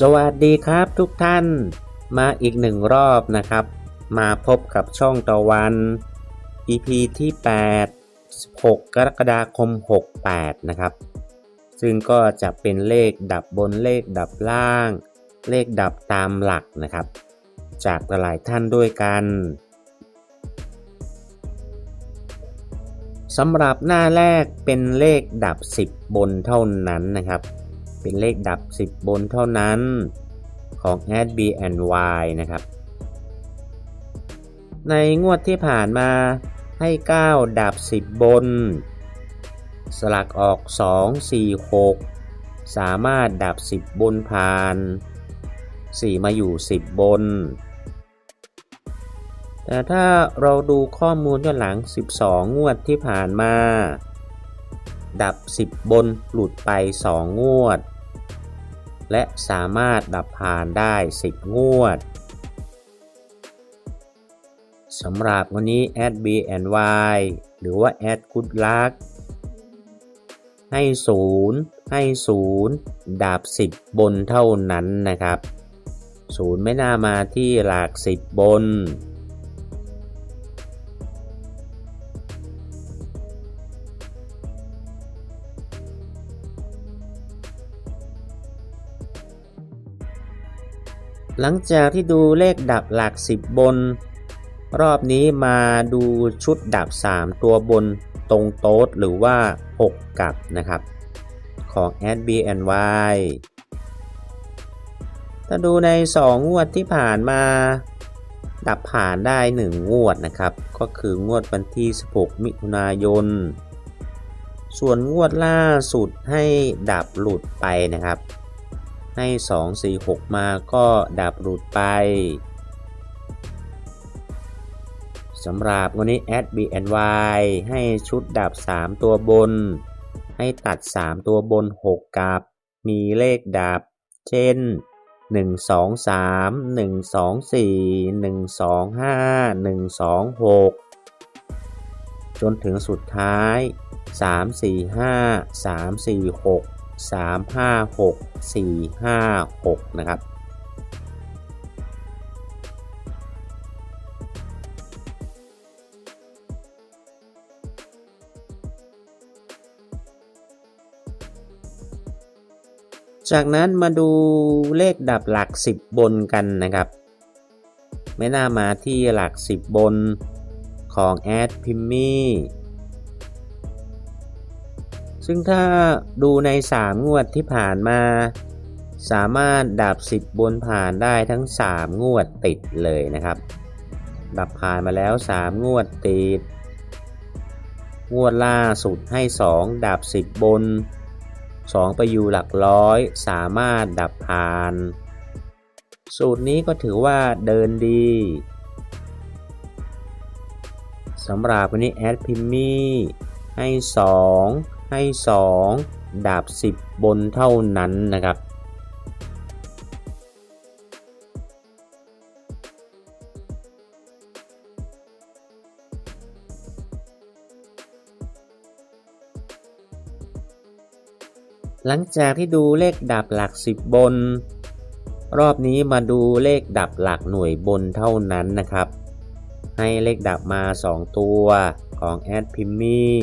สวัสดีครับทุกท่านมาอีกหนึ่งรอบนะครับ มาพบกับช่องตะวัน EP ที่8 6กรกฎาคม 68 นะครับ ซึ่งก็จะเป็นเลขดับบนเลขดับล่าง เลขดับตามหลักนะครับ จากหลายท่านด้วยกันสำหรับหน้าแรกเป็นเลขดับ 10 บนเท่านั้นนะครับ เป็นเลขดับ 10 บนเท่านั้นของ a d b and y นะครับ ในงวดที่ผ่านมาให้ 9 ดับ 10 บน สลักออก 2 4 6 สามารถดับ 10 บนผ่าน 4 มาอยู่ 10 บน แต่ถ้าเราดูข้อมูลย้อนหลัง 12 งวดที่ผ่านมา ดับ 10 บนหลุดไป 2 งวด และสามารถดับผ่านได้ 10 งวดสำหรับวันนี้ add b and y หรือว่า add good luck ให้ 0 ให้ 0 ดับ 10 บนเท่านั้นนะครับ 0 ไม่น่ามาที่หลัก 10 บน หลังจากที่ดูเลขดับหลัก 10 บน รอบนี้มาดูชุดดับ 3 ตัวบนตรงโต๊ดหรือว่า 6 กับนะครับ ของ a d b n y ถ้าดูใน 2 งวดที่ผ่านมา ดับผ่านได้ 1 งวดนะครับ ก็คืองวดวันที่ 16 มิถุนายน ส่วนงวดล่าสุดให้ดับหลุดไปนะครับ ให้ 2 4 6 มาก็ดับหลุดไปสำหรับวันนี้ add b and y ให้ชุดดับ 3 ตัวบน ให้ตัด 3 ตัวบน 6 กับ มีเลขดับ เช่น 1 2 3 1 2 4 1 2 5 1 2 6 จนถึงสุดท้าย 3 4 5 3 4 6 3 5 6 4 5 6 นะครับ จากนั้นมาดูเลขดับหลัก 10 บนกันนะครับ ไม่น่ามาที่หลัก 10 บนของแอดพิมมี่ ซึ่งถ้าดูใน 3 งวดที่ผ่านมา สามารถดับ 10 บนผ่านได้ทั้ง 3 งวดติดเลยนะครับ ดับผ่านมาแล้ว 3 งวดติด งวดล่าสุดให้ 2 ดับ 10 บน 2 ไปอยู่หลักร้อย สามารถดับผ่าน สูตรนี้ก็ถือว่าเดินดีสำหรับวันนี้แอดพิมมี่ให้ 2 ให้ 2ดับ10 บนเท่านั้นนะครับ หลังจากที่ดูเลขดับหลัก 10 บน รอบนี้มาดูเลขดับหลักหน่วยบนเท่านั้นนะครับ ให้เลขดับมา 2 ตัวของแอดพิมมี่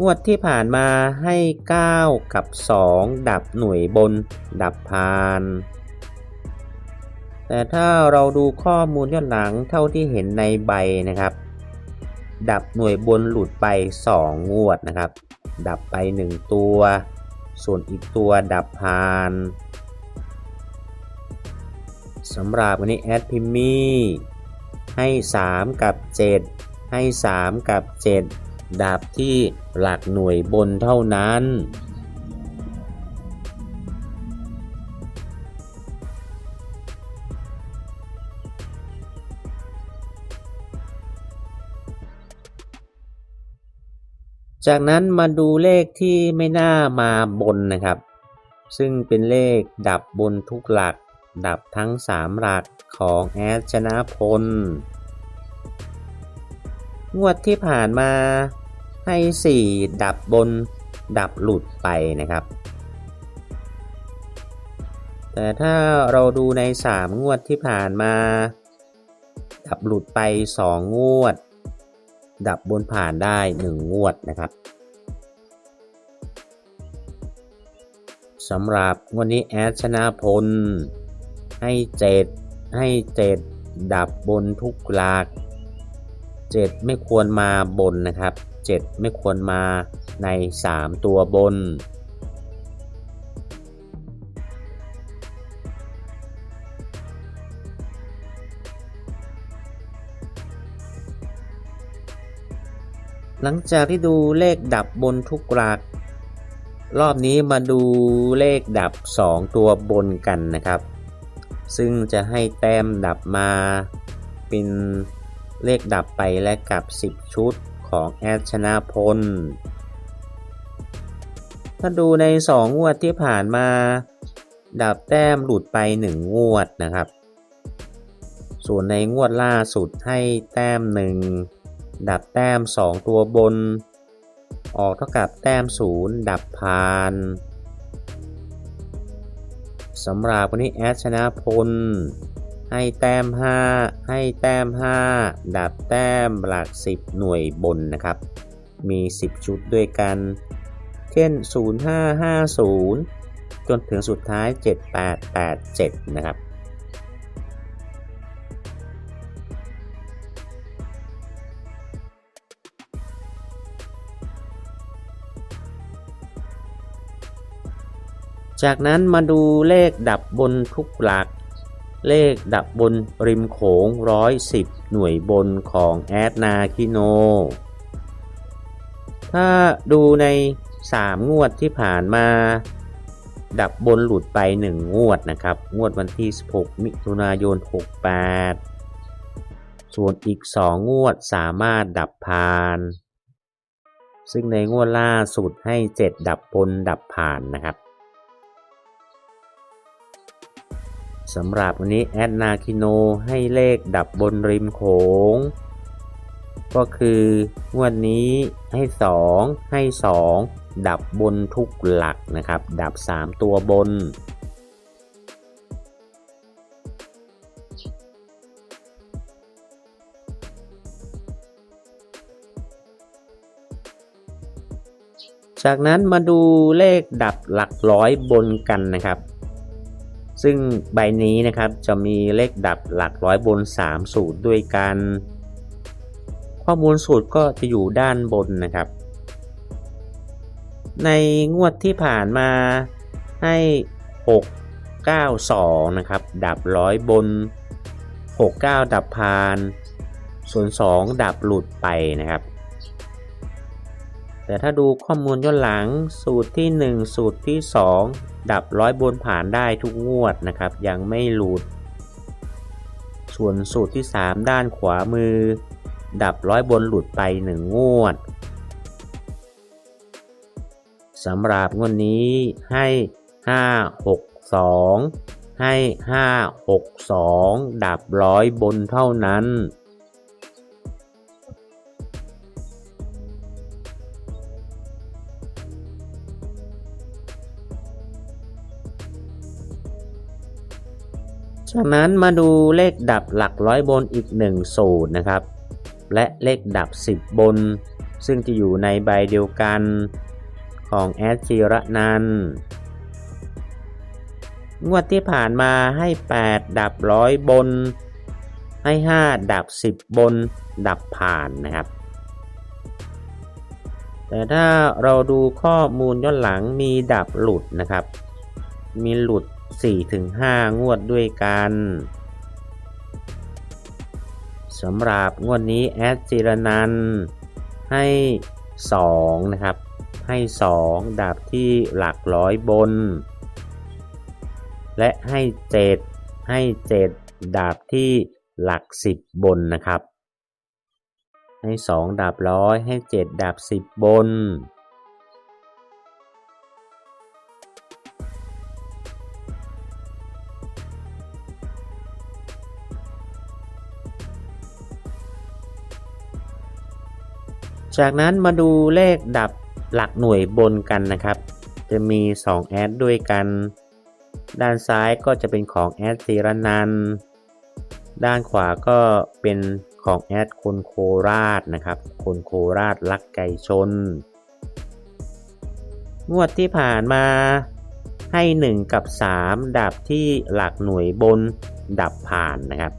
งวดที่ผ่านมาให้ 9 กับ 2 ดับหน่วยบน ดับพาน แต่ถ้าเราดูข้อมูลย้อนหลังเท่าที่เห็นในใบนะครับ ดับหน่วยบนหลุดไป 2 งวดนะครับ ดับไป 1 ตัว ส่วนอีกตัวดับพานสำหรับวันนี้แอดพิมมี่ให้ 3 กับ 7 ให้ 3 กับ 7 ดับที่หลักหน่วยบนเท่านั้น จากนั้นมาดูเลขที่ไม่น่ามาบนนะครับ ซึ่งเป็นเลขดับบนทุกหลัก ดับทั้ง 3 หลักของแอดชนะพล งวดที่ผ่านมาให้ 4 ดับบนดับหลุดไปนะครับ แต่ถ้าเราดูใน 3 งวดที่ผ่านมา ดับหลุดไป 2 งวด ดับบนผ่านได้ 1 งวดนะครับสำหรับงวันนี้แอดชนะพล ให้ 7 ให้ 7 ดับบนทุกหลัก 7 ไม่ควรมาบนนะครับ 7 ไม่ควรมาใน 3 ตัวบน หลังจากที่ดูเลขดับบนทุกหลัก รอบนี้มาดูเลขดับ 2 ตัวบนกันนะครับ ซึ่งจะให้แต้มดับมาเป็น เลขดับไปและกับ 10 ชุดของแอดชนะพล ถ้าดูใน 2 งวดที่ผ่านมา ดับแต้มหลุดไป 1 งวดนะครับ ส่วนในงวดล่าสุดให้แต้ม 1 ดับแต้ม 2 ตัวบน ออกเท่ากับแต้ม 0 ดับพานสำหรับวันนี้แอดชนะพล ให้แต้ม 5 ให้แต้ม 5 ดับแต้มหลัก 10 หน่วยบนนะครับ มี 10 ชุดด้วยกัน เช่น 0550 จนถึงสุดท้าย 7887 นะครับจากนั้นมาดูเลขดับบนทุกหลัก เลขดับบนริมโขง 110 หน่วยบนของแอดนาคิโน ถ้าดูใน 3 งวดที่ผ่านมา ดับบนหลุดไป 1 งวดนะครับ งวดวันที่ 16 มิถุนายน 68 ส่วนอีก 2 งวดสามารถดับผ่าน ซึ่งในงวดล่าสุดให้ 7 ดับบนดับผ่านนะครับ สำหรับวันนี้แอดนาคิโนให้เลขดับบนริมโขง ก็คืองวดนี้ให้ 2 ให้ 2 ดับบนทุกหลักนะครับ ดับ 3 ตัวบน จากนั้นมาดูเลขดับหลักร้อยบนกันนะครับ ซึ่งใบนี้นะครับจะมีเลขดับหลักร้อยบน 3 สูตรด้วยกัน ข้อมูลสูตรก็จะอยู่ด้านบนนะครับ ในงวดที่ผ่านมาให้ 6 9 2 นะครับ ดับร้อยบน 6 9 ดับพานส่วน2ดับหลุดไปนะครับ แต่ถ้าดูข้อมูลย้อนหลังสูตรที่ 1 สูตรที่ 2 ดับร้อยบนผ่านได้ทุกงวดนะครับ ยังไม่หลุด ส่วนสูตรที่ 3 ด้านขวามือ ดับร้อยบนหลุดไป 1 งวดสำหรับงวดนี้ให้ 5 6 2 ให้ 5 6 2 ดับร้อยบนเท่านั้น จากนั้นมาดูเลขดับหลักร้อยบนอีก1สูตรนะครับ และเลขดับ 10 บน ซึ่งจะอยู่ในใบเดียวกันของแอดจิระนันงวดที่ผ่านมาให้ 8 ดับร้อยบน ให้ 5 ดับ 10 บน ดับผ่านนะครับ แต่ถ้าเราดูข้อมูลย้อนหลังมีดับหลุดนะครับ มีหลุด 4-5 งวดด้วยกันสำหรับงวดนี้แอดจิรนันให้ 2 นะครับ ให้ 2ดับที่หลักร้อยบน และให้ 7 ให้ 7ดับที่หลัก 10 บนนะครับ ให้ 2ดับร้อยให้ 7ดับ10 บน จากนั้นมาดูเลขดับหลักหน่วยบนกันนะครับ จะมี 2 แอดด้วยกัน ด้านซ้ายก็จะเป็นของแอดซีรนัน ด้านขวาก็เป็นของแอดคนโคราชนะครับ คนโคราชรักไก่ชน งวดที่ผ่านมาให้ 1 กับ 3 ดับที่หลักหน่วยบนดับผ่านนะครับ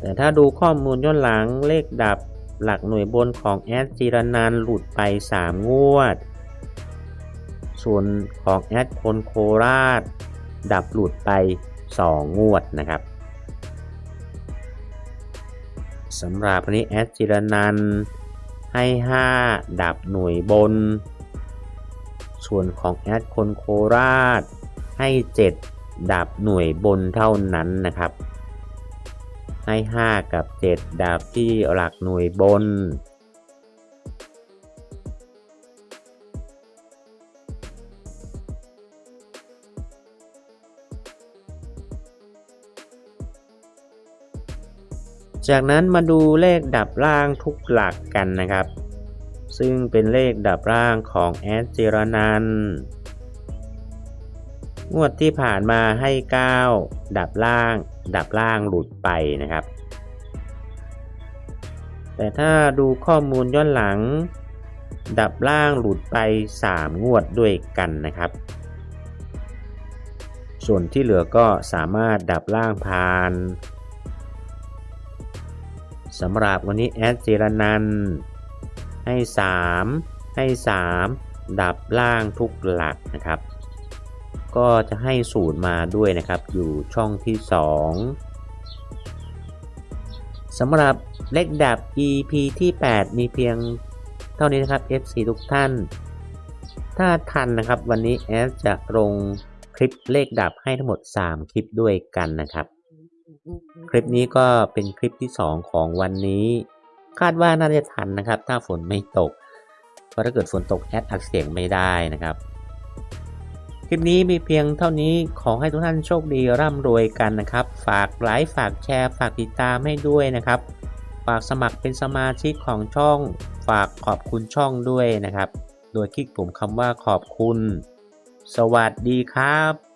แต่ถ้าดูข้อมูลย้อนหลังเลขดับ หลักหน่วยบนของแอดจีรนันหลุดไป 3 งวด ส่วนของแอดคนโคราช ดับหลุดไป 2 งวดนะครับสำหรับวันนี้แอดจิรนันให้ 5 ดับหน่วยบน ส่วนของแอดคนโคราชให้ 7 ดับหน่วยบนเท่านั้นนะครับ ให้ 5 กับ 7ดับที่หลักหน่วยบน จากนั้นมาดูเลขดับล่างทุกหลักกันนะครับ ซึ่งเป็นเลขดับล่างของแอดเจรนันงวดที่ผ่านมาให้ 9 ดับล่าง ดับล่างหลุดไปนะครับ แต่ถ้าดูข้อมูลย้อนหลัง ดับล่างหลุดไป 3 งวดด้วยกันนะครับ ส่วนที่เหลือก็สามารถดับล่างผ่านสำหรับวันนี้แอดเจรนันให้ 3 ให้ 3 ดับล่างทุกหลักนะครับ ก็จะให้สูตรมาด้วยนะครับ อยู่ช่องที่ 2สำหรับเลขดับ EP ที่ 8 มีเพียงเท่านี้นะครับ FC ทุกท่าน ถ้าทันนะครับ วันนี้แอดจะลงคลิปเลขดับให้ทั้งหมด 3 คลิปด้วยกันนะครับ คลิปนี้ก็เป็นคลิปที่ 2 ของวันนี้ คาดว่าน่าจะทันนะครับ ถ้าฝนไม่ตก เพราะถ้าเกิดฝนตกแอดอัดเสียงไม่ได้นะครับ ลิปนี้มีเพียงเท่านี้ขอให้ทุกท่านโชคดีร่ำรวยกันนะครับ ฝากไลค์ฝากแชร์ ฝากติดตามให้ด้วยนะครับ ฝากสมัครเป็นสมาชิกของช่อง ฝากขอบคุณช่องด้วยนะครับ โดยคลิกปุ่มคำว่าขอบคุณ สวัสดีครับ